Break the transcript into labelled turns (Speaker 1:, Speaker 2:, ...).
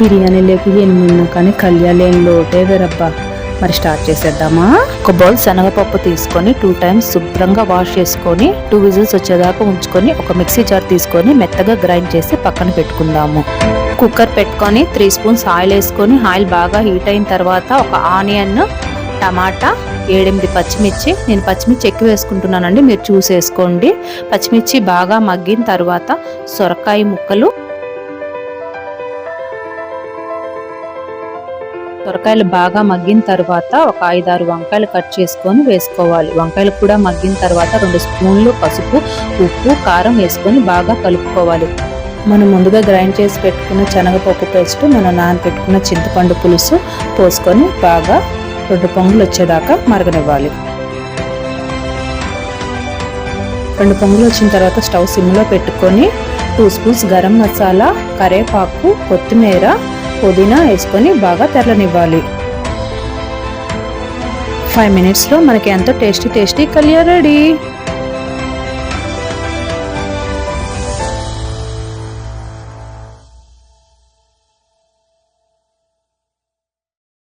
Speaker 1: బిర్యానీ లేక ఎనిమిదిన కానీ కళ్యాణ్ లోటే వేరబ్బా. మరి స్టార్ట్ చేసేద్దామా? ఒక బౌల్ శనగపప్పు తీసుకొని టూ టైమ్స్ శుభ్రంగా వాష్ చేసుకొని టూ విజిల్స్ వచ్చేదాకా ఉంచుకొని ఒక మిక్సీ జార్ తీసుకొని మెత్తగా గ్రైండ్ చేసి పక్కన పెట్టుకుందాము. కుక్కర్ పెట్టుకొని త్రీ స్పూన్స్ ఆయిల్ వేసుకొని ఆయిల్ బాగా హీట్ అయిన తర్వాత ఒక ఆనియన్ టమాటా ఏడెనిమిది పచ్చిమిర్చి. నేను పచ్చిమిర్చి ఎక్కువ వేసుకుంటున్నానండి మీరు చూసేసుకోండి. పచ్చిమిర్చి బాగా మగ్గిన తర్వాత సొరకాయ ముక్కలు సొరకాయలు బాగా మగ్గిన తర్వాత ఒక ఐదారు వంకాయలు కట్ చేసుకొని వేసుకోవాలి. వంకాయలు కూడా మగ్గిన తర్వాత రెండు స్పూన్లు పసుపు ఉప్పు కారం వేసుకొని బాగా కలుపుకోవాలి. మనం ముందుగా గ్రైండ్ చేసి పెట్టుకున్న శనగపప్పు పేస్ట్ మనం నానబెట్టుకున్న చింతపండు పులుసు పోసుకొని బాగా రెండు పొంగులు వచ్చేదాకా మరగనివ్వాలి. రెండు పొంగులు వచ్చిన తర్వాత స్టవ్ సిమ్లో పెట్టుకొని టూ స్పూన్స్ గరం మసాలా కరేపాకు కొత్తిమీర పుదీనా వేసుకొని బాగా తెల్లనివ్వాలి ఫైవ్ మినిట్స్లో మనకి ఎంతో టేస్టీ టేస్టీ కలియా రెడీ.